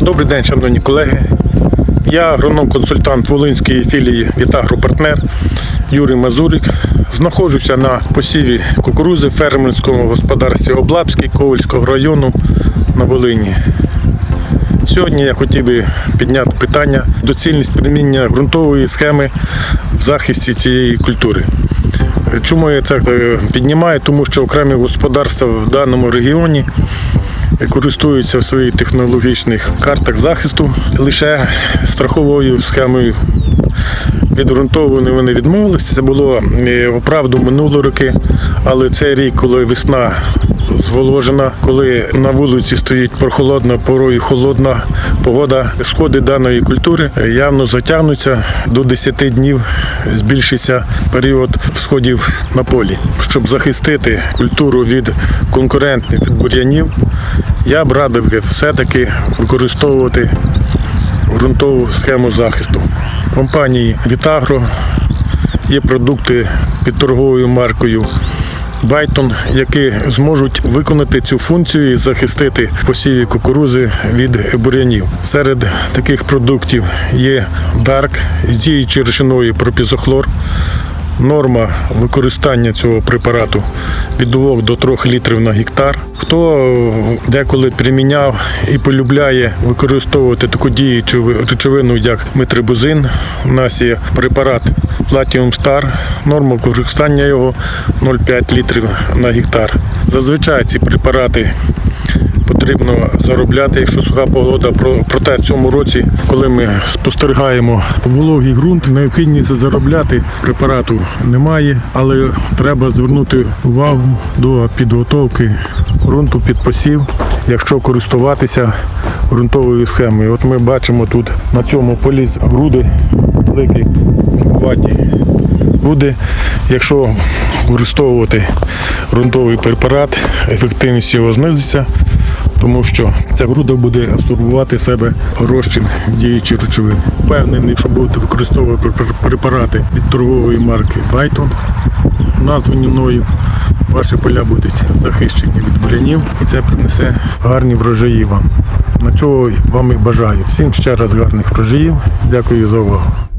Добрий день, шановні колеги. Я агроном-консультант Волинської філії Вітагропартнер Юрій Мазурик. Знаходжуся на посіві кукурузи в фермерському господарстві Облабський Ковальського району на Волині. Сьогодні я хотів би підняти питання доцільність примінення ґрунтової схеми в захисті цієї культури. Чому я це е, піднімаю? Тому що окремі господарства в даному регіоні користуються в своїх технологічних картах захисту лише страховою схемою. відґрунтовані вони відмовилися. Це було правду оправду минулі роки, але цей рік, коли весна зволожена, коли на вулиці стоїть прохолодна, порою холодна погода, сходи даної культури явно затягнуться до 10 днів, збільшиться період всходів на полі. Щоб захистити культуру від конкурентних від бур'янів, я б радив все-таки використовувати ґрунтову схему захисту. Компанії Вітагро є продукти під торговою маркою Байтон, які зможуть виконати цю функцію і захистити посіві кукурузи від бур'янів. Серед таких продуктів є Дарк з діючою речиною пропізохлор. Норма використання цього препарату від 2 до 3 літрів на гектар. Хто деколи приміняв і полюбляє використовувати таку діючу речовину, як метрибузин, у нас є препарат Platinum Star, норма використання його 0,5 літрів на гектар. Зазвичай ці препарати потрібно заробляти, якщо суха погода. Проте в цьому році, коли ми спостерігаємо вологий ґрунт, необхідність заробляти препарату немає, але треба звернути увагу до підготовки ґрунту під посів, якщо користуватися ґрунтовою схемою. От ми бачимо тут на цьому полі груди великі ваті буде, якщо використовувати ґрунтовий препарат, ефективність його знизиться, тому що ця груда буде абсорбувати себе розчин діючої речовини. Впевнений, що будете використовувати препарати від торгової марки Byton, названі мною. Ваші поля будуть захищені від бурянів і це принесе гарні врожаї вам. На чого вам і бажаю. Всім ще раз гарних врожаїв. Дякую за увагу.